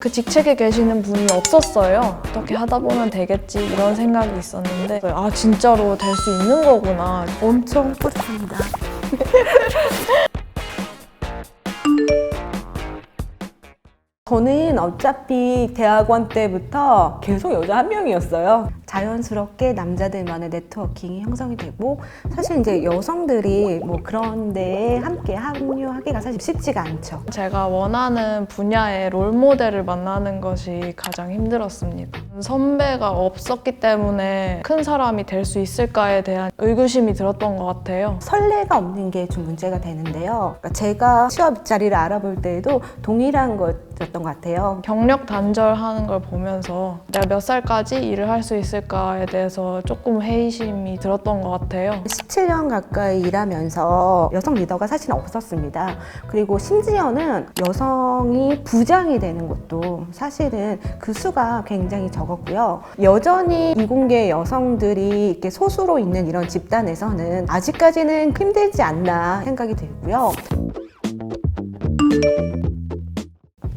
그 직책에 계시는 분이 없었어요. 어떻게 하다 보면 되겠지 이런 생각이 있었는데 아 진짜로 될 수 있는 거구나. 엄청 뿌듯합니다. 저는 어차피 대학원 때부터 계속 여자 한 명이었어요. 자연스럽게 남자들만의 네트워킹이 형성이 되고 사실 이제 여성들이 뭐 그런 데에 함께 합류하기가 사실 쉽지가 않죠. 제가 원하는 분야의 롤 모델을 만나는 것이 가장 힘들었습니다. 선배가 없었기 때문에 큰 사람이 될 수 있을까에 대한 의구심이 들었던 것 같아요. 선례가 없는 게 좀 문제가 되는데요. 그러니까 제가 취업 자리를 알아볼 때에도 동일한 것이었던 것 같아요. 경력 단절하는 걸 보면서 내가 몇 살까지 일을 할 수 있을 까에 대해서 조금 회의심이 들었던 것 같아요. 17년 가까이 일하면서 여성 리더가 사실은 없었습니다. 그리고 심지어는 여성이 부장이 되는 것도 사실은 그 수가 굉장히 적었고요. 여전히 이공계 여성들이 이렇게 소수로 있는 이런 집단에서는 아직까지는 힘들지 않나 생각이 들고요.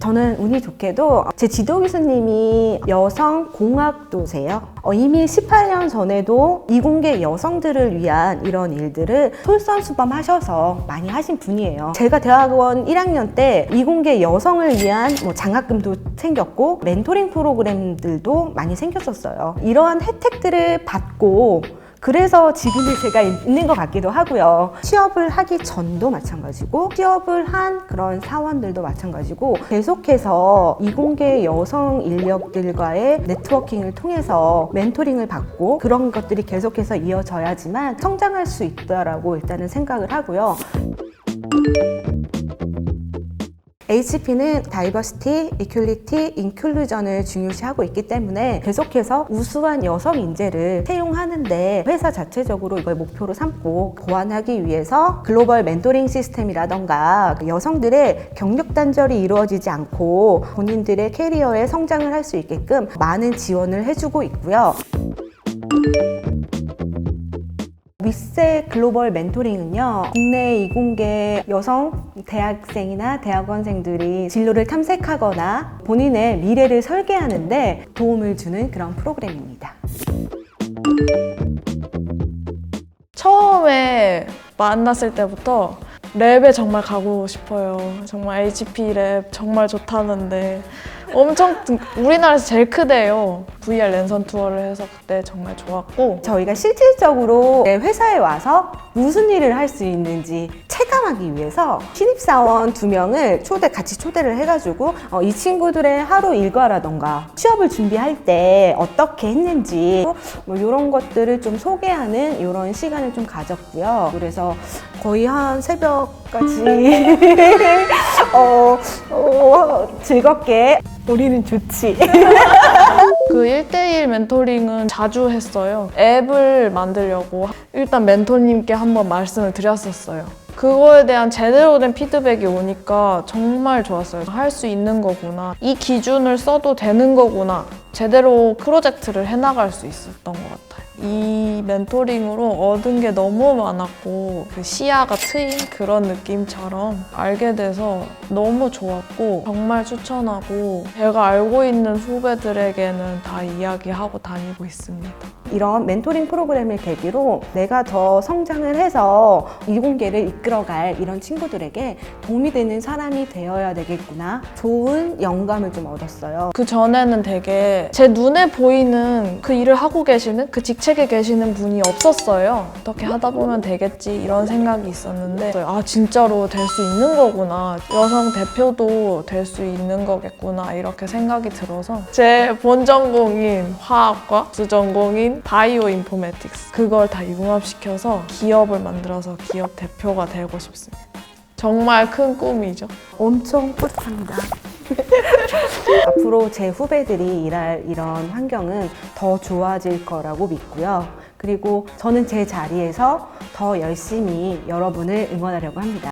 저는 운이 좋게도 제 지도 교수님이 여성 공학도세요. 어, 이미 18년 전에도 이공계 여성들을 위한 이런 일들을 솔선수범하셔서 많이 하신 분이에요. 제가 대학원 1학년 때 이공계 여성을 위한 뭐 장학금도 생겼고 멘토링 프로그램들도 많이 생겼었어요. 이러한 혜택들을 받고 그래서 지금의 제가 있는 것 같기도 하고요. 취업을 하기 전도 마찬가지고, 취업을 한 그런 사원들도 마찬가지고, 계속해서 이공계 여성 인력들과의 네트워킹을 통해서 멘토링을 받고, 그런 것들이 계속해서 이어져야지만 성장할 수 있다라고 일단은 생각을 하고요. HP는 다이버시티, 이퀄리티, 인클루전을 중요시하고 있기 때문에 계속해서 우수한 여성 인재를 채용하는데 회사 자체적으로 이걸 목표로 삼고 보완하기 위해서 글로벌 멘토링 시스템이라던가 여성들의 경력 단절이 이루어지지 않고 본인들의 캐리어에 성장을 할 수 있게끔 많은 지원을 해주고 있고요. 윗세 글로벌 멘토링은요, 국내 이공계 여성 대학생이나 대학원생들이 진로를 탐색하거나 본인의 미래를 설계하는데 도움을 주는 그런 프로그램입니다. 처음에 만났을 때부터 랩에 정말 가고 싶어요. 정말 HP 랩 정말 좋다는데 엄청 우리나라에서 제일 크대요. VR 랜선 투어를 해서 그때 정말 좋았고 저희가 실질적으로 내 회사에 와서 무슨 일을 할 수 있는지 체감하기 위해서 신입사원 두 명을 초대, 같이 초대를 해가지고 어, 이 친구들의 하루 일과라던가 취업을 준비할 때 어떻게 했는지 뭐 이런 것들을 좀 소개하는 이런 시간을 좀 가졌고요. 그래서 거의 한 새벽까지 어, 어, 즐겁게 우리는 좋지. 그 1대1 멘토링은 자주 했어요. 앱을 만들려고 일단 멘토님께 한번 말씀을 드렸었어요. 그거에 대한 제대로 된 피드백이 오니까 정말 좋았어요. 할 수 있는 거구나. 이 기준을 써도 되는 거구나. 제대로 프로젝트를 해나갈 수 있었던. 이 멘토링으로 얻은 게 너무 많았고 그 시야가 트인 그런 느낌처럼 알게 돼서 너무 좋았고 정말 추천하고 제가 알고 있는 후배들에게는 다 이야기하고 다니고 있습니다. 이런 멘토링 프로그램을 계기로 내가 더 성장을 해서 이공계를 이끌어갈 이런 친구들에게 도움이 되는 사람이 되어야 되겠구나. 좋은 영감을 좀 얻었어요. 그 전에는 되게 제 눈에 보이는 그 일을 하고 계시는 그 직책 에 계시는 분이 없었어요. 어떻게 하다 보면 되겠지 이런 생각이 있었는데 아 진짜로 될 수 있는 거구나. 여성 대표도 될 수 있는 거겠구나 이렇게 생각이 들어서 제 본 전공인 화학과 주 전공인 바이오 인포메틱스 그걸 다 융합시켜서 기업을 만들어서 기업 대표가 되고 싶습니다. 정말 큰 꿈이죠. 엄청 뿌듯합니다. 앞으로 제 후배들이 일할 이런 환경은 더 좋아질 거라고 믿고요. 그리고 저는 제 자리에서 더 열심히 여러분을 응원하려고 합니다.